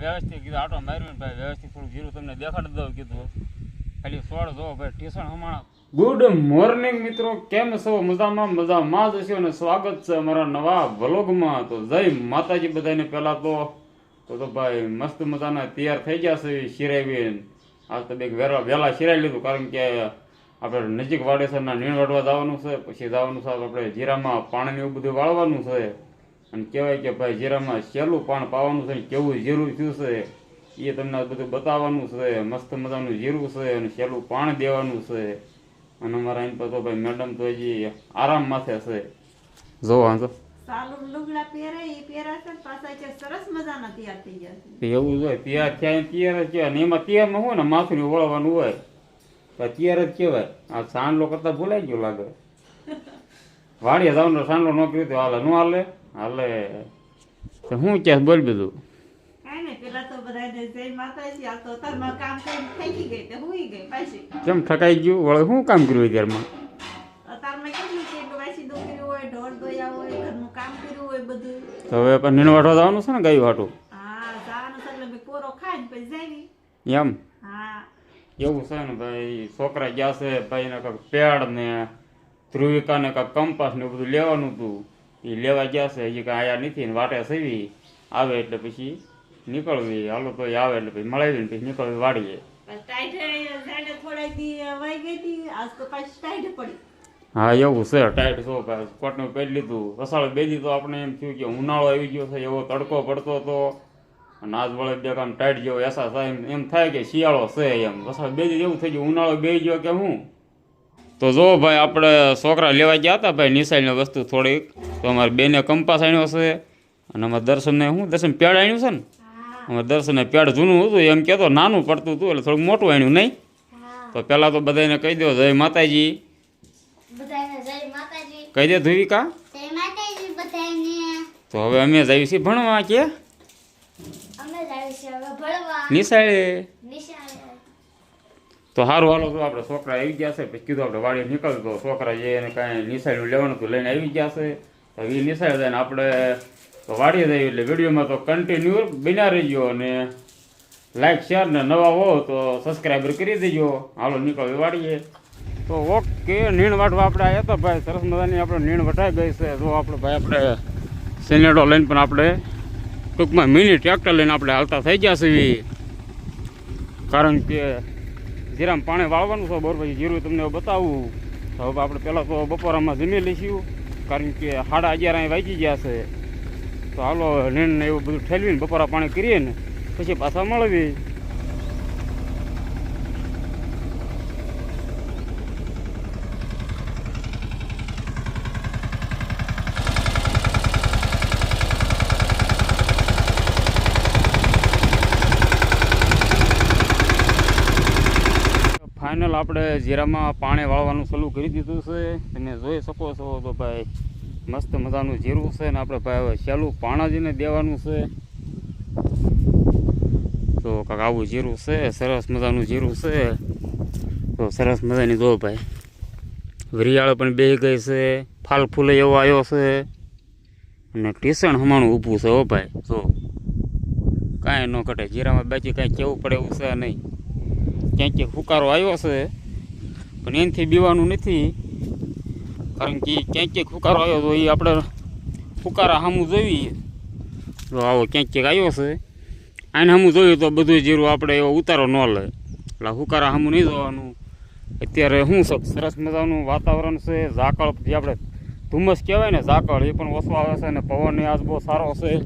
વ્યવસ્થિત કીધું, આટો માર્યો ભાઈ, વ્યવસ્થિત થોડું જીરું તમને દેખાડી દઉં કીધું. ખાલી સોળ જો, ભાઈ, ટીસણ હમણાં. ગુડ મોર્નિંગ મિત્રો. કેમ છો? મજામાં મજામાં જ હશો અને સ્વાગત છે અમારા નવા વ્લોગમાં તો જય માતાજી બધાને પહેલાં તો તો તો ભાઈ મસ્ત મજાના તૈયાર થઈ ગયા છે શિરાવી આજ તો બે વેરા વહેલા શિરાઈ લીધું, કારણ કે આપણે નજીક વાડેસરના નીણ વાળવા જવાનું છે, પછી જવાનું છે આપણે જીરામાં પાણી એવું બધું વાળવાનું છે. અને કહેવાય કે ભાઈ જીરામાં સહેલું પાણ પાવાનું છે કેવું જીરું થયું છે એ તમને બધું બતાવવાનું છે મસ્ત મજાનું જીરું છે અને સહેલું પાણ દેવાનું છે. અને અમારા એમ તો ભાઈ મેડમ તો હજી આરામ માથે છે. જો વાંધો. એવું જ હોય તૈયાર થયા તૈયાર જ કહેવાય. ને એમાં તૈયારમાં હોય ને માથું ઓળવાનું હોય. તો તૈયાર જ કહેવાય. આ સાંડલો કરતા ભૂલાઈ ગયો લાગે. વાડીએ જવાનું સાંડલો ન કર્યો તો હાલે ન હાલે. હાલે. તો શું કે બોલ બધું તારમાં કામ થકાઈ ગયું? વળે શું કામ કર્યું ઘરમાં તો હવે નીણ વાટવા જવાનું છે ને ગાયું વાટું એમ? એવું છે ને ભાઈ છોકરા ગયા છે ભાઈ ને કાંઈક પેડ ને ધ્રુવિકા ને કાંઈક કંપાસ ને બધું લેવાનું હતું. એ લેવા ગયા છે હજી કાંઈ આયા નથી ને વાટે સેવી. આવે એટલે પછી નીકળવી. હાલો તો આવે એટલે પછી મળાવીને પછી નીકળવી વાડીએ. હા એવું છે ટાઈટ છો કોટનું પહેરી લીધું. વસાળ બેજી તો આપણે એમ થયું કે ઉનાળો આવી ગયો છે એવો તડકો પડતો હતો. અને આજ વળે બે કામ ટાઈટ જેવો એસા થાય એમ- એમ થાય કે શિયાળો છે એમ. વસાળ બેજી એવું થઈ ગયું ઉનાળો બે ગયો કે હું? તો જો ભાઈ આપણે છોકરા લેવા ગયા હતા ભાઈ નિશાળની વસ્તુ થોડીક. તો અમારે બેને કંપાસ આણ્યો છે. અને અમારે દર્શનને શું? દર્શન પેડ આણ્યું છે ને? અમારે દર્શનને પેડ જૂનું હતું એમ કહેતો નાનું પડતું હતું એટલે થોડુંક મોટું આણ્યું નહીં? તો પહેલાં તો બધાને કહી દો જય માતાજી. કહી દે બધાને. તો હવે અમે જઈએ છીએ ભણવા કે? નિશાળે. નિશાળે. તો સારું હાલો તો આપણે છોકરા આવી ગયા છે, પછી કીધું આપણે વાડી નીકળતો છોકરા જે એને કાંઈ નિશાળનું લેવાનું હતું લઈને આવી ગયા છે. તો એ નિશાળે જાય ને આપણે તો વાડીએ જઈએ એટલે વિડીયોમાં તો કન્ટિન્યુ બન્યા રહીજો અને લાઈક શેર ને નવા હો તો સબસ્ક્રાઈબર કરી દેજો. હાલો નીકળવી વાડીએ. તો ઓકે, નીણ વાટવા આપણે આવ્યા હતા ભાઈ. સરસ મજાની આપણે નીણ વટાઈ ગઈ છે. જો આપણે ભાઈ, આપણે સેનેડો લઈને પણ આપણે ટૂંકમાં મિની ટ્રેક્ટર લઈને આપણે હાલતા થઈ ગયા છીએ. કારણ કે જીરામાં પાણી વાળવાનું છે, બરોબર પછી જીરું તમને બતાવું. તો હવે આપણે પહેલાં તો બપોરામાં જમી લઈશું, કારણ કે સાડા અગિયાર અહીં વાંચી ગયા છે. તો હાલો નીણ ને એવું બધું ઠેલવીને બપોરા પાણી કરીએ ને, પછી પાછા મળવી ફાઇનલ આપણે જીરામાં પાણી વાળવાનું શરૂ કરી દીધું છે. તમે જોઈ શકો છો તો ભાઈ મસ્ત મજાનું જીરું છે ને આપણે ભાઈ હવે સહેલું પાણાજીને દેવાનું છે. તો કાંક આવું જીરું છે, સરસ મજાનું જીરું છે. તો સરસ મજાની જો ભાઈ, વરિયાળો પણ બે ગઈ છે, ફાલ ફૂલે એવો આવ્યો છે. અને ટીસણ હમાણું ઊભું છે હો ભાઈ, જો. કાંઈ ન ઘટે જીરામાં બાકી કાંઈ કેવું પડે એવું છે નહીં. ક્યાંક ક્યાંક હુકારો આવ્યો છે. પણ એનાથી બીવાનું નથી. કારણ કે ક્યાંક ક્યાંક હુકારો આવ્યો તો એ આપણે ફુકારા સામું જોઈએ. તો આવો ક્યાંક ક્યાંક આવ્યો છે. આને સામું જોયું તો બધું જીરું આપણે એવો ઉતારો ન લે. એટલે હુકારા સામું નહીં જોવાનું. અત્યારે શું છે સરસ મજાનું વાતાવરણ છે. ઝાકળ જે આપણે ધુમ્મસ કહેવાય ને ઝાકળ, એ પણ ઓછો આવે છે અને પવનની આજ બહુ સારો છે.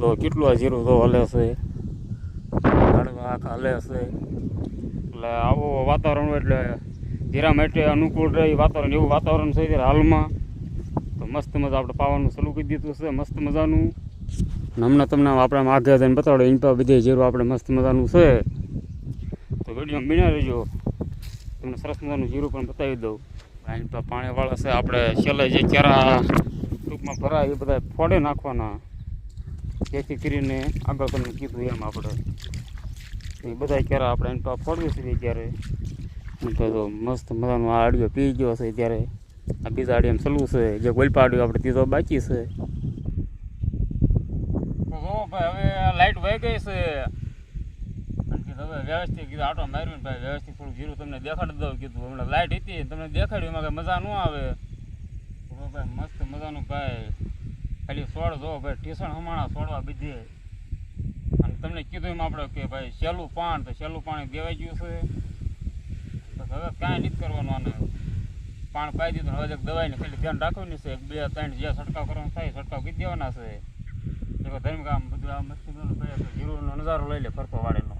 તો કેટલું આ જીરું તો હલે છે. આખા હલે છે. એટલે આવું વાતાવરણ હોય એટલે જીરા માટે અનુકૂળ રહે વાતાવરણ, એવું વાતાવરણ છે ત્યારે હાલમાં. તો મસ્ત મજા આપણે પાવાનું ચાલુ કરી દીધું છે, મસ્ત મજાનું. હમણાં તમને આપણે આગળ જઈને બતાવડે એની પર બધે જેવું આપણે મસ્ત મજાનું છે. તો વીડિયો મીણા રહેજો. તમને સરસ મજાનું જીરું પણ બતાવી દઉં. એની પર પાણીવાળા છે, આપણે છેલ્લે જે કેરા ટૂંકમાં ભરાય, એ બધા ફોડે નાખવાના. જેથી કરીને આગળ તમને કીધું એમ આપણે. એ બધા કેરા આપણે એને ફોડવી છે ત્યારે તો મસ્ત મજાનો આ આડિયો પી ગયો છે ત્યારે આ બીજા આડિયામાં સલવું છે. જે ગોલપા આડિયો આપણે ત્રીજો બાકી છે. હવે લાઈટ વહી ગઈ છે. હવે વ્યવસ્થિત કીધું, આટો માર્યો ભાઈ, વ્યવસ્થિત થોડું જીરું તમને દેખાડી દઉં કીધું. હમણાં લાઈટ હતી, તમને દેખાડ્યું, એમાં કઈ મજા ન આવે. મસ્ત મજાનું ભાઈ, ખાલી સોળ જો ભાઈ ટીસણ હમાણા સોડવા બીજે. તમને કીધું એમ આપણે કે ભાઈ સહેલું પાણ તો સહેલું પાણી દેવાઈ ગયું છે. બસ હવે કાંઈ નથી કરવાનું આને. પાણ પાઈ દીધું, હવે એક દવાઈને ખાલી ધ્યાન રાખવાનું છે. એક, બે, ત્રણ જે છંટકાવ કરવાનો થાય, છંટકાવ કરી દેવાના છે. ધર્મ કામ બધું આ મસ્તી જીરોનો નજારો લઈ લે ફરતો વાળેનો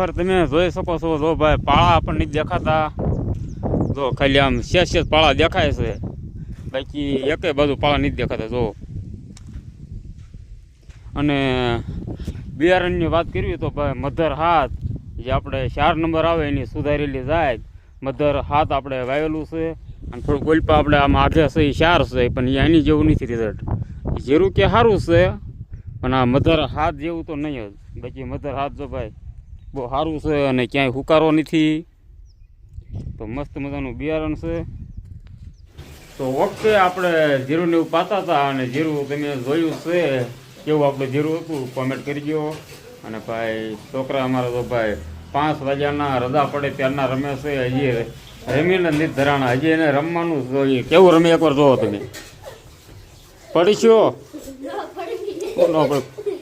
ખરેખર તમે જોઈ શકો છો. જો ભાઈ પાળા પણ નથી દેખાતા. જો ખાલી આમ શેષ પાળા દેખાય છે. બાકી એકે બાજુ પાળા નથી દેખાતા, જો. અને બિયારણની વાત કરવી તો ભાઈ મધર હાથ, જે આપણે ચાર નંબર આવે એની સુધારેલી જાય મધર હાથ આપણે વાવેલું છે અને થોડું ગોલપા આપણે આમ આગે છે એ ચાર છે, પણ એ એની જેવું નથી રિઝલ્ટ જેરું કે સારું છે, પણ આ મધર હાથ જેવું તો નહીં જ. બાકી મધર હાથ જો ભાઈ બહુ સારું છે અને ક્યાંય હુકારો નથી. તો મસ્ત મજાનું બિયારણ છે. તો ઓકે આપણે જીરું ને એવું પાતા હતા અને જીરું તમે જોયું છે કેવું આપણે જીરું હતું? કોમેન્ટ કરજો અને ભાઈ છોકરા અમારા તો ભાઈ પાંચ વાગ્યાના રજા પડે ત્યારના રમે છે. હજી રમીને નથી ધરાણા. હજી એને રમવાનું જોઈએ. કેવું રમે? એકવાર જોવો તમે. પડીશો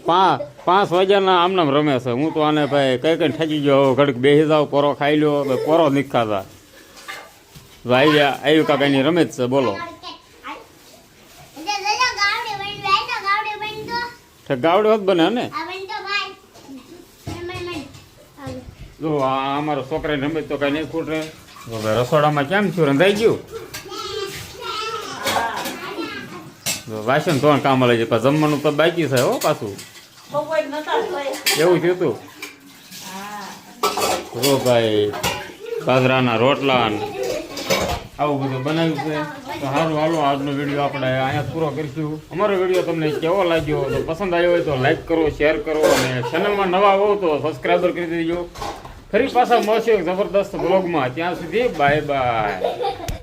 પાંચ પાંચ વાગ્યાના આમનામ રમે છે. હું તો આને ભાઈ કઈ કઈ ઠેકી ગયો. ઘડીક બેસી જાવ પોરો ખાઈ લ્યો. ભાઈ પોરો નથી ખાતા ભાઈ આવ્યું કાકાની રમે જ છે. બોલો. ગાવડે બન બેન ને? જો, આ અમારો છોકરાને રમે તો કઈ નહીં ખૂટે. તો રસોડામાં કેમ છું રંધાઈ ગયું? જો વાસણ ધોવાનું કામ લઈ જાય જમવાનું તો બાકી છે હો પાછું. એવું થયું હતું જો ભાઈ, બાજરાના રોટલા આવું બધું બનાવ્યું છે. તો સારું હાલો, આજનો વીડિયો આપણે અહીંયા પૂરો કરીશું. અમારો વીડિયો તમને કેવો લાગ્યો તો પસંદ આવ્યો હોય તો લાઈક કરો શેર કરો અને ચેનલમાં નવા હો તો સબસ્ક્રાઈબર કરી દેજો. ફરી પાછા મળશે જબરદસ્ત બ્લોગમાં ત્યાં સુધી બાય બાય